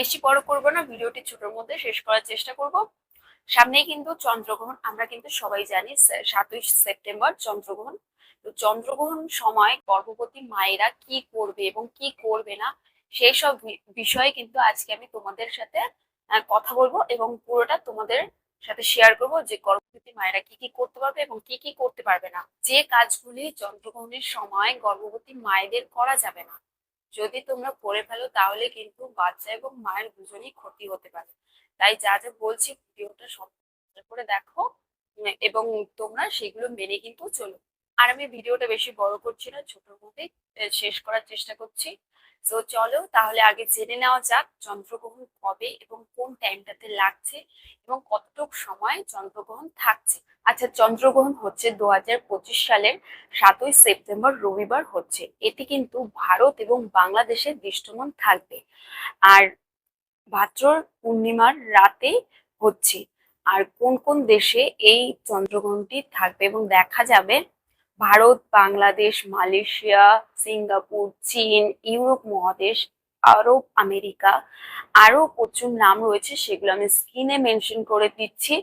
বেশি বড় করব না, ভিডিওটি ছোটর মধ্যে শেষ করার চেষ্টা করব। সামনেই কিন্তু চন্দ্রগ্রহণ, আমরা কিন্তু সবাই জানি সাতই সেপ্টেম্বর চন্দ্রগ্রহণ। তো চন্দ্রগ্রহণ সময় গর্ভবতী মায়েরা কি করবে এবং কি করবে না, সেই সব বিষয়ে কিন্তু আজকে আমি তোমাদের সাথে কথা বলব এবং পুরোটা তোমাদের সাথে শেয়ার করব যে গর্ভবতী মায়েরা কি কি করতে পারবে এবং কি কি করতে পারবে না। যে কাজগুলি চন্দ্রগ্রহণের সময় গর্ভবতী মায়েদের করা যাবে না। যদি তোমরা করে ফেলো, তাহলে কিন্তু বাচ্চা এবং মায়ের দুজনই ক্ষতি হতে পারে। তাই যা যা বলছি, ভিডিওটা সম্পূর্ণ করে দেখো এবং তোমরা সেগুলো মেনে কিন্তু চলো। আর আমি ভিডিওটা বেশি বড় করছি না, ছোটোর মধ্যেই শেষ করার চেষ্টা করছি। তো চলো তাহলে আগে জেনে নেওয়া যাক চন্দ্রগ্রহণ কবে এবং কোন টাইমটাতে লাগছে এবং কতটুক সময় চন্দ্রগ্রহণ থাকছে। আচ্ছা চন্দ্রগ্রহণ হচ্ছে দু হাজার পঁচিশ সালের সাতই সেপ্টেম্বর, রবিবার হচ্ছে। এটি কিন্তু ভারত এবং বাংলাদেশের দৃষ্টমান থাকবে। আর ভাদ্রর পূর্ণিমার রাতে হচ্ছে। আর কোন কোন দেশে এই চন্দ্রগ্রহণটি থাকবে এবং দেখা যাবে ভারত, বাংলাদেশ, মালয়েশিয়া, সিঙ্গাপুর, চীন, ইউরোপ, মহাদেশ, আরব, আমেরিকা আরও প্রচুর নাম রয়েছে, সেগুলো আমি স্ক্রিনে মেনশন করে দিচ্ছি।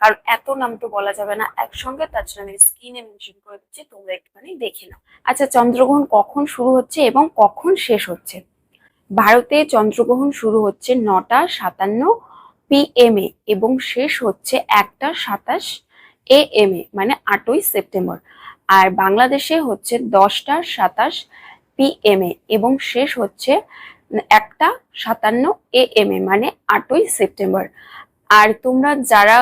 কারণ এত নাম তো বলা যাবে না একসঙ্গে, তার জন্য আমি স্ক্রিনে মেনশন করে দিচ্ছি, তোমরা একটুখানি দেখে নাও। আচ্ছা চন্দ্রগ্রহণ কখন শুরু হচ্ছে এবং কখন শেষ হচ্ছে? ভারতে চন্দ্রগ্রহণ শুরু হচ্ছে নটা সাতান্ন পিএম এ এবং শেষ হচ্ছে একটা সাতাশ এ এম এ মানে আটই সেপ্টেম্বর। আর বাংলাদেশে হচ্ছে দশটা সাতাশ পিএম এ এবং শেষ হচ্ছে একটা সাতান্ন এ এম এ মানে আটই সেপ্টেম্বর। আর তোমরা যারা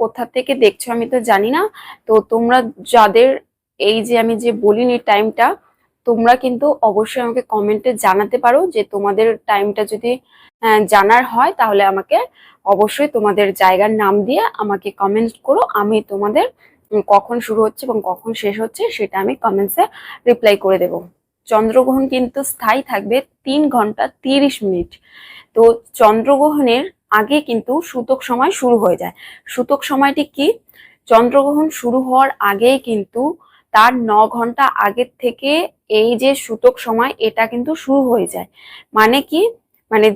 কোথা থেকে দেখছ আমি তো জানি না, তো তোমরা যাদের এই যে আমি যে বলিনি টাইমটা, তোমরা কিন্তু অবশ্যই আমাকে কমেন্টে জানাতে পারো যে তোমাদের টাইমটা যদি জানার হয় তাহলে আমাকে অবশ্যই তোমাদের জায়গার নাম দিয়ে আমাকে কমেন্ট করো, আমি তোমাদের কখন শুরু হচ্ছে এবং কখন শেষ হচ্ছে সেটা আমি কমেন্টসে রিপ্লাই করে দেব। চন্দ্রগ্রহণ কিন্তু স্থায়ী থাকবে তিন ঘণ্টা তিরিশ মিনিট। তো চন্দ্রগ্রহণের আগে কিন্তু সূতক সময় শুরু হয়ে যায়। সূতক সময়টি কি? চন্দ্রগ্রহণ শুরু হওয়ার আগেই কিন্তু তার ন ঘণ্টা আগের থেকে এই যে সূতক সময়, এটা কিন্তু শুরু হয়ে যায়। মানে কি? মানে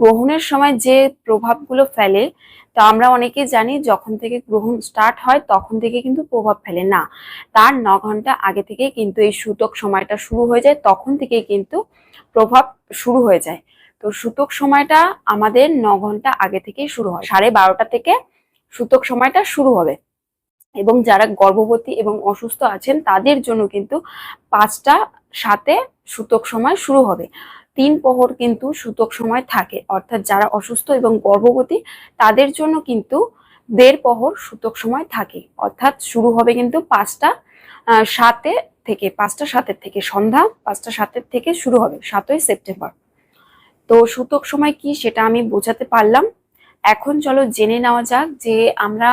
গ্রহণের সময় যে প্রভাবগুলো ফেলে তা আমরা অনেকেই জানি যখন থেকে গ্রহণ স্টার্ট হয়, তখন থেকে কিন্তু প্রভাব ফেলে না। তার ন ঘণ্টা আগে থেকে কিন্তু এই সূতক সময়টা শুরু হয়ে যায়, তখন থেকে কিন্তু প্রভাব শুরু হয়ে যায়। তো সূতক সময়টা আমাদের ন ঘণ্টা আগে থেকেই শুরু হয়, সাড়ে বারোটা থেকে সূতক সময়টা শুরু হবে। এবং যারা গর্ভবতী এবং অসুস্থ আছেন, তাদের জন্য কিন্তু পাঁচটা সাথে সূতক সময় শুরু হবে। তিন প্রহর কিন্তু সূতক সময় থাকে। অর্থাৎ যারা অসুস্থ এবং গর্ভবতী, তাদের জন্য কিন্তু দেড় প্রহর সূতক সময় থাকে। অর্থাৎ শুরু হবে কিন্তু পাঁচটা সাতে থেকে, পাঁচটা সাতের থেকে সন্ধ্যা, পাঁচটা সাতের থেকে শুরু হবে সাতই সেপ্টেম্বর। তো সূতক সময় কি সেটা আমি বোঝাতে পারলাম। এখন চলো জেনে নেওয়া যাক যে আমরা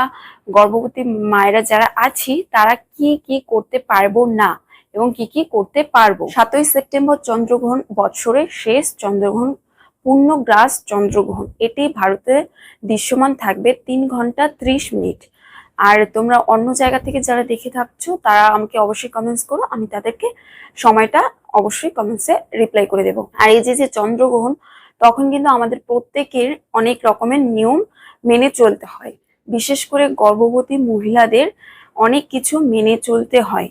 গর্ভবতী মায়েরা যারা আছি, তারা কি কি করতে পারব না। এবং কি কি করতে পারব? সাতই সেপ্টেম্বর চন্দ্রগ্রহণ বৎসরের শেষ চন্দ্রগ্রহণ, পূর্ণগ্রাস চন্দ্রগ্রহণ। এটি ভারতে দৃশ্যমান থাকবে তিন ঘণ্টা ত্রিশ মিনিট। আর তোমরা অন্য জায়গা থেকে যারা দেখে থাকছো, তারা আমাকে অবশ্যই কমেন্টস করো, আমি তাদেরকে সময়টা অবশ্যই কমেন্টসে রিপ্লাই করে দেবো। আর এই যে যে চন্দ্রগ্রহণ, তখন কিন্তু আমাদের প্রত্যেকের অনেক রকমের নিয়ম মেনে চলতে হয়। বিশেষ করে গর্ভবতী মহিলাদের অনেক কিছু মেনে চলতে হয়।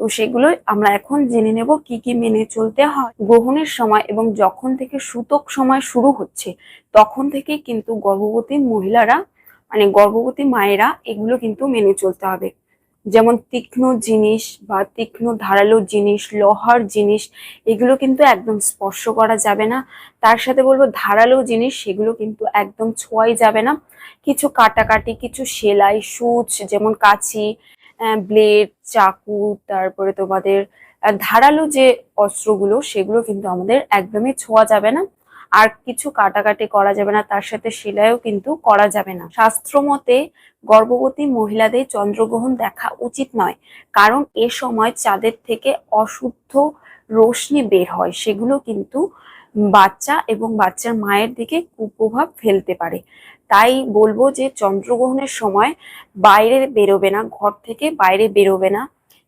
তো সেগুলো আমরা এখন জেনে নেব কি কি মেনে চলতে হয়। গ্রহণের সময় এবং যখন থেকে সূতক সময় শুরু হচ্ছে, তখন থেকে কিন্তু গর্ভবতী মহিলারা মানে গর্ভবতী মায়েরা এগুলো কিন্তু মেনে চলতে হবে। যেমন তীক্ষ্ণ জিনিস বা তীক্ষ্ণ ধারালো জিনিস, লোহার জিনিস, এগুলো কিন্তু একদম স্পর্শ করা যাবে না। তার সাথে বলব ধারালো জিনিস, সেগুলো কিন্তু একদম ছোঁয়াই যাবে না। কিছু কাটাকাটি, কিছু সেলাই, সুচ, যেমন কাঁচি ব্লেড চাকু, তারপরে তোমাদের ধারালো যে অস্ত্রগুলো, সেগুলো কিন্তু আমাদের একদমই ছোঁয়া যাবে না। আর কিছু কাটাকাটি করা যাবে না, তার সাথে সেলাইও কিন্তু করা যাবে না। শাস্ত্র মতে, গর্ভবতী মহিলাদের চন্দ্রগ্রহণ দেখা উচিত নয়, কারণ এ সময় চাঁদের থেকে অশুদ্ধ রশ্মি বের হয়। সেগুলো কিন্তু বাচ্চা এবং বাচ্চার মায়ের দিকে কুপ্রভাব ফেলতে পারে। তাই বলব যে চন্দ্রগ্রহণের সময় বাইরে বেরোবে না, ঘর থেকে বাইরে বেরোবে না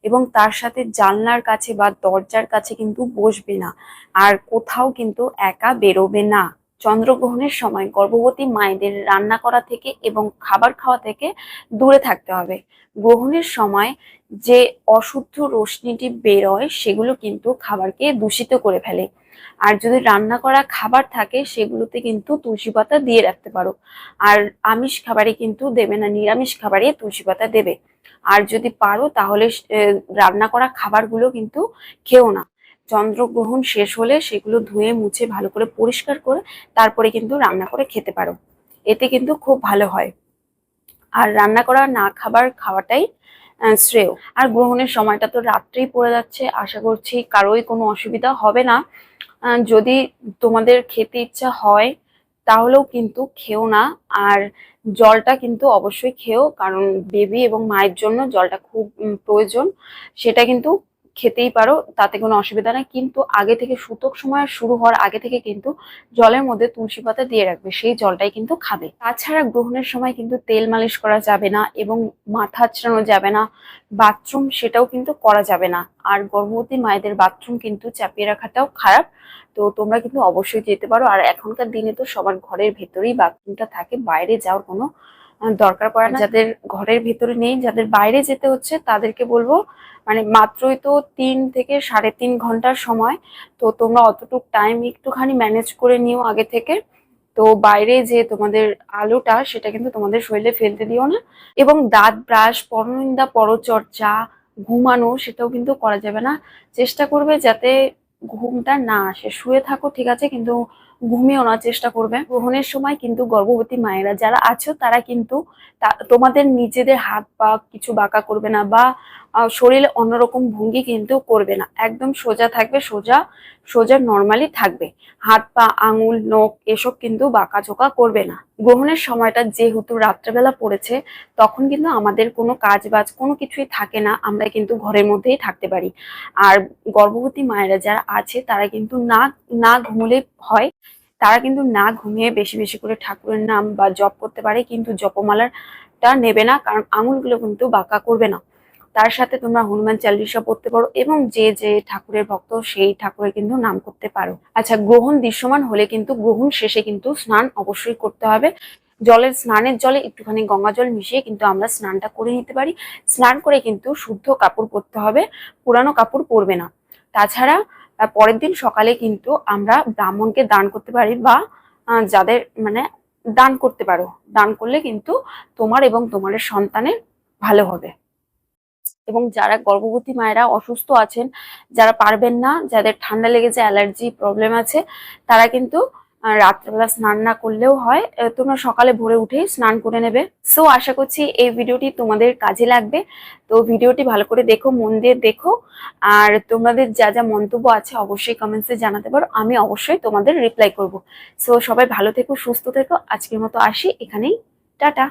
এবং তার সাথে জানলার কাছে বা দরজার কাছে কিন্তু বসবে না। আর কোথাও কিন্তু একা বেরোবে না। চন্দ্রগ্রহণের সময় গর্ভবতী মায়েদের রান্না করা থেকে এবং খাবার খাওয়া থেকে দূরে থাকতে হবে। গ্রহণের সময় যে অশুদ্ধ রশ্মিটি বেরোয়, সেগুলো কিন্তু খাবারকে দূষিত করে ফেলে। আর যদি রান্না করা খাবার থাকে, সেগুলোতে কিন্তু তুলসী পাতা দিয়ে রাখতে পারো। আর আমিষ খাবারে কিন্তু দেবে না, নিরামিষ খাবারে তুলসী পাতা দেবে। আর যদি পারো, তাহলে রান্না করা খাবারগুলো কিন্তু খেও না। চন্দ্রগ্রহণ শেষ হলে সেগুলো ধুয়ে, মুছে, ভালো করে পরিষ্কার করে তারপরে কিন্তু রান্না করে খেতে পারো। এতে কিন্তু খুব ভালো হয়। আর রান্না করা না খাবার খাওয়াটাই শ্রেয়। আর গ্রহণের সময়টা তো রাত্রেই পড়ে যাচ্ছে। আশা করছি কারোই কোনো অসুবিধা হবে না। যদি তোমাদের খেতে ইচ্ছা হয় তাহলেও কিন্তু খেও না। আর জলটা কিন্তু অবশ্যই খেও, কারণ বেবি এবং মায়ের জন্য জলটা খুব প্রয়োজন। সেটা কিন্তু খেতেই পারো, তাতে কোনো অসুবিধা নেই। কিন্তু আগে থেকে সুতক সময় শুরু হওয়ার আগে থেকে কিন্তু জলের মধ্যে তুলসী পাতা দিয়ে রাখবে, সেই জলটাই কিন্তু খাবে। তাছাড়া গ্রহণের সময় কিন্তু তেল মালিশ করা যাবে না এবং মাথা আঁচড়ানো যাবে না, বাথরুম সেটাও কিন্তু করা যাবে না। আর গর্ভবতী মায়েদের বাথরুম কিন্তু চাপিয়ে রাখাটাও খারাপ, তো তোমরা কিন্তু অবশ্যই যেতে পারো। আর এখনকার দিনে তো সবার ঘরের ভেতরেই বাথরুমটা থাকে, বাইরে যাওয়ার কোনো দরকার পড়ে না। যাদের ঘরের ভেতরে নেই, যাদের বাইরে যেতে হচ্ছে, তাদেরকে বলব মানে মাত্রই তো তিন থেকে সাড়ে তিন ঘণ্টার সময়, তো তোমরা অতটুক টাইম একটুখানি ম্যানেজ করে নিও আগে থেকে। তো বাইরে যে তোমাদের আলোটা, সেটা কিন্তু তোমাদের শরীরে ফেলতে দিও না। এবং দাঁত ব্রাশ, পরনিন্দা, পরচর্চা, ঘুমানো, সেটাও কিন্তু করা যাবে না। চেষ্টা করবে যাতে ঘুমটা না আসে। শুয়ে থাকো, ঠিক আছে, কিন্তু ঘুমিয়েও না, চেষ্টা করবে। গ্রহণের সময় কিন্তু গর্ভবতী মায়েরা যারা আছো, তারা কিন্তু তোমাদের নিজেদের হাত পা কিছু বাঁকা করবে না বা শরীরে অন্যরকম ভঙ্গি কিন্তু করবে না। একদম সোজা থাকবে, সোজা সোজা নর্মালি থাকবে। হাত পা, আঙুল, নখ এসব কিন্তু বাঁকা চোকা করবে না। গ্রহণের সময়টা যেহেতু রাত্রেবেলা পড়েছে, তখন কিন্তু আমাদের কোনো কাজ বাজ কোনো কিছুই থাকে না। আমরা কিন্তু ঘরের মধ্যেই থাকতে পারি। আর গর্ভবতী মায়েরা যারা আছে, তারা কিন্তু না না ঘুমলে হয়। তারা কিন্তু না ঘুমিয়ে বেশি বেশি করে ঠাকুরের নাম বা জপ করতে পারে, কিন্তু জপমালাটা নেবে না, কারণ আঙুলগুলো কিন্তু বাঁকা করবে না। তার সাথে তোমরা হনুমান চালিশা পড়তে পারো এবং যে যে ঠাকুরের ভক্ত, সেই ঠাকুরের কিন্তু নাম করতে পারো। আচ্ছা গ্রহণ দৃশ্যমান হলে কিন্তু গ্রহণ শেষে কিন্তু স্নান অবশ্যই করতে হবে। জলের স্নানের জলে একটুখানি গঙ্গা জল মিশিয়ে কিন্তু আমরা স্নানটা করে নিতে পারি। স্নান করে কিন্তু শুদ্ধ কাপড় পরতে হবে, পুরানো কাপড় পরবে না। তাছাড়া পরের দিন সকালে কিন্তু আমরা ব্রাহ্মণকে দান করতে পারি বা যাদের মানে দান করতে পারো। দান করলে কিন্তু তোমার এবং তোমার সন্তানের ভালো হবে। এবং যারা গর্ভবতী মায়েরা অসুস্থ আছেন, যারা পারবেন না, যাদের ঠান্ডা লেগেছে, অ্যালার্জি প্রবলেম আছে, তারা কিন্তু রাত্রেবেলা স্নান না করলেও হয়। তোমরা সকালে ভোরে উঠেই স্নান করে নেবে। সো, আশা করছি এই ভিডিওটি তোমাদের কাজে লাগবে। তো ভিডিওটি ভালো করে দেখো, মন দিয়ে দেখো। আর তোমাদের যা যা মন্তব্য আছে, অবশ্যই কমেন্টসে জানাতে পারো। আমি অবশ্যই তোমাদের রিপ্লাই করব। সো, সবাই ভালো থেকো, সুস্থ থেকো। আজকের মতো আসি। এখানেই, টাটা।